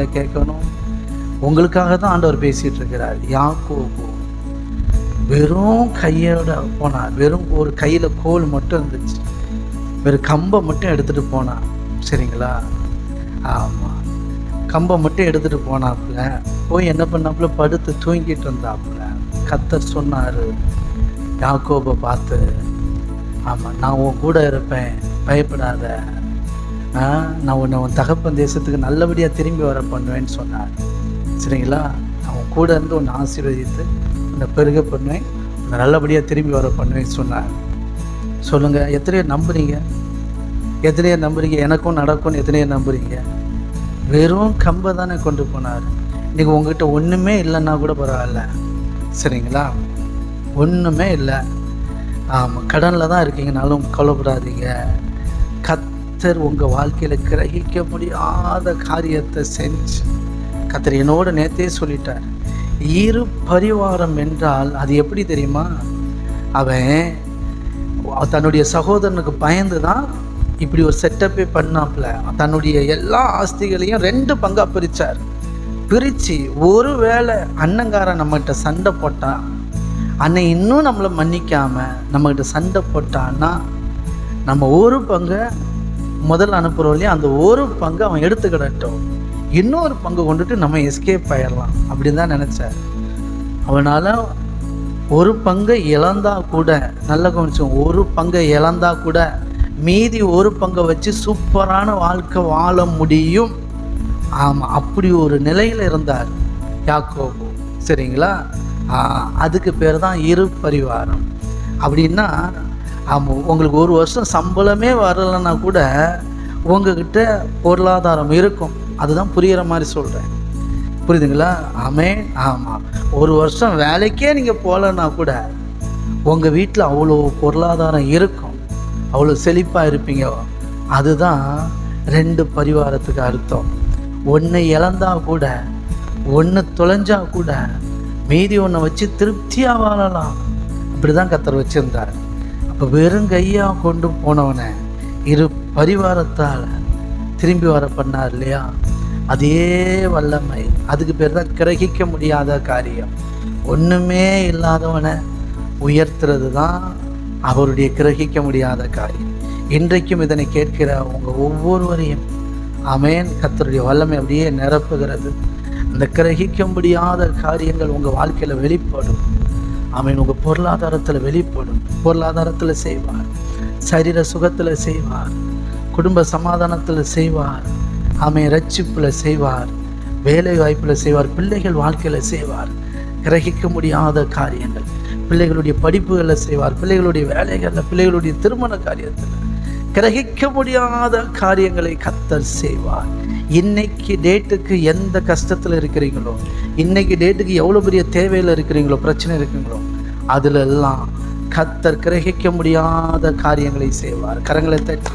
வாழ்க்கையில் கேட்கணும். உங்களுக்காக தான் ஆண்டவர் பேசிகிட்டு இருக்கிறார் யாக்கோபோ வெறும் கையோட போனார். வெறும் ஒரு கையில் கோல் மட்டும் இருந்துச்சு. வெறும் கம்பை மட்டும் எடுத்துகிட்டு போனான் சரிங்களா? ஆமாம் கம்பை மட்டும் எடுத்துகிட்டு போனாப்புல. போய் என்ன பண்ணாப்புல? படுத்து தூங்கிட்டு இருந்தாப்புல. கத்தர் சொன்னார் யாக்கோபை பார்த்து ஆமாம் நான் உன் கூட இருப்பேன். பயப்படாத. நான் உன்னை உன் தகப்பன் தேசத்துக்கு நல்லபடியாக திரும்பி வர பண்ணுவேன்னு சொன்னார். சரிங்களா? அவன் கூட இருந்து உன்னை ஆசீர்வதித்து உன்னை பெருக பண்ணுவேன். உன்னை நல்லபடியாக திரும்பி வர பண்ணுவேன்னு சொன்னார். சொல்லுங்கள் எத்தனையோ நம்புறீங்க? எத்தனையோ நம்புறீங்க? எனக்கும் நடக்கும்னு எத்தனையோ நம்புறீங்க? வெறும் கம்பை தானே கொண்டு போனார். இன்றைக்கி உங்ககிட்ட ஒன்றுமே இல்லைன்னா கூட பரவாயில்ல. சரிங்களா? ஒன்றுமே இல்லை. ஆமாம் கடனில் தான் இருக்கீங்கனாலும் கவலைப்படாதீங்க. கத்தர் உங்கள் வாழ்க்கையில் கிரகிக்க முடியாத காரியத்தை செஞ்சு கத்தர் என்னோட நேத்தே சொல்லிட்டார். இரு பரிவாரம் என்றால் அது எப்படி தெரியுமா? அவன் தன்னுடைய சகோதரனுக்கு பயந்து தான் இப்படி ஒரு செட்டப்பே பண்ணாப்புல தன்னுடைய எல்லா ஆஸ்திகளையும் ரெண்டு பங்காக பிரித்தார் பிரித்து ஒரு வேளை அண்ணங்காரன் நம்மகிட்ட சண்டை போட்டான் அன்னை இன்னும் நம்மளை மன்னிக்காமல் நம்மகிட்ட சண்டை போட்டான்னா நம்ம ஒரு பங்கை முதல்ல அனுப்புகிறோம் இல்லையா? அந்த ஒரு பங்கை அவன் எடுத்துக்கிடட்டும். இன்னொரு பங்கு கொண்டுட்டு நம்ம எஸ்கேப் ஆயிடலாம் அப்படின்னு தான் நினச்சார் அவனால் ஒரு பங்கை இழந்தா கூட நல்ல கவனிச்சோம் ஒரு பங்கை இழந்தா கூட மீதி ஒரு பங்கை வச்சு சூப்பரான வாழ்க்கை வாழ முடியும். ஆமாம் அப்படி ஒரு நிலையில் இருந்தார் யாக்கோபு. சரிங்களா? அதுக்கு பேர் தான் இரு பரிவாரம் அப்படின்னா உங்களுக்கு ஒரு வருஷம் சம்பளமே வரலைன்னா கூட உங்ககிட்ட பொருளாதாரம் இருக்கும். அதுதான் புரிகிற மாதிரி சொல்கிறேன் புரியுதுங்களா? ஆமே. ஆமாம் ஒரு வருஷம் வேலைக்கே நீங்கள் போகலன்னா கூட உங்கள் வீட்டில் அவ்வளோ பொருளாதாரம் இருக்கும். அவ்வளோ செழிப்பாக இருப்பீங்க. அதுதான் ரெண்டு பரிவாரத்துக்கு அர்த்தம். ஒன்று இழந்தா கூட ஒன்று தொலைஞ்சா கூட மீதி ஒன்றை வச்சு திருப்தியாக வாழலாம். இப்படி தான் கத்தர் வச்சுருந்தார். வெறும் கையாக கொண்டு போனவனை இரு பரிவாரத்தால் திரும்பி வர பண்ணார் இல்லையா? அதே வல்லமை. அதுக்கு பேர் தான் கிரகிக்க முடியாத காரியம். ஒன்றுமே இல்லாதவனை உயர்த்துறது தான் அவருடைய கிரகிக்க முடியாத காரியம். இன்றைக்கும் இதனை கேட்கிற உங்கள் ஒவ்வொருவரையும் அமேன் கத்தருடைய வல்லமை அப்படியே நிரப்புகிறது. அந்த கிரகிக்க முடியாத காரியங்கள் உங்கள் வாழ்க்கையில் வெளிப்படும். அவன் உங்கள் பொருளாதாரத்தில் வெளிப்படும் பொருளாதாரத்தில் செய்வார் சரீர சுகத்தில் செய்வார் குடும்ப சமாதானத்தில் செய்வார் அவன் ரட்சிப்பில் செய்வார் வேலை வாய்ப்பில் செய்வார் பிள்ளைகள் வாழ்க்கையில் செய்வார் கிரகிக்க முடியாத காரியங்கள் பிள்ளைகளுடைய படிப்புகளில் செய்வார் பிள்ளைகளுடைய வேலைகளில் பிள்ளைகளுடைய திருமண காரியத்தில். கிரகிக்க முடியாத காரியங்களை கத்தர் செய்வார். இன்னைக்கு டேட்டுக்கு எந்த கஷ்டத்தில் இருக்கிறீங்களோ இன்னைக்கு டேட்டுக்கு எவ்வளோ பெரிய தேவையில் இருக்கிறீங்களோ பிரச்சனை இருக்குங்களோ அதிலெல்லாம் கத்தர் கிரகிக்க முடியாத காரியங்களை செய்வார். கரங்களை தட்டி.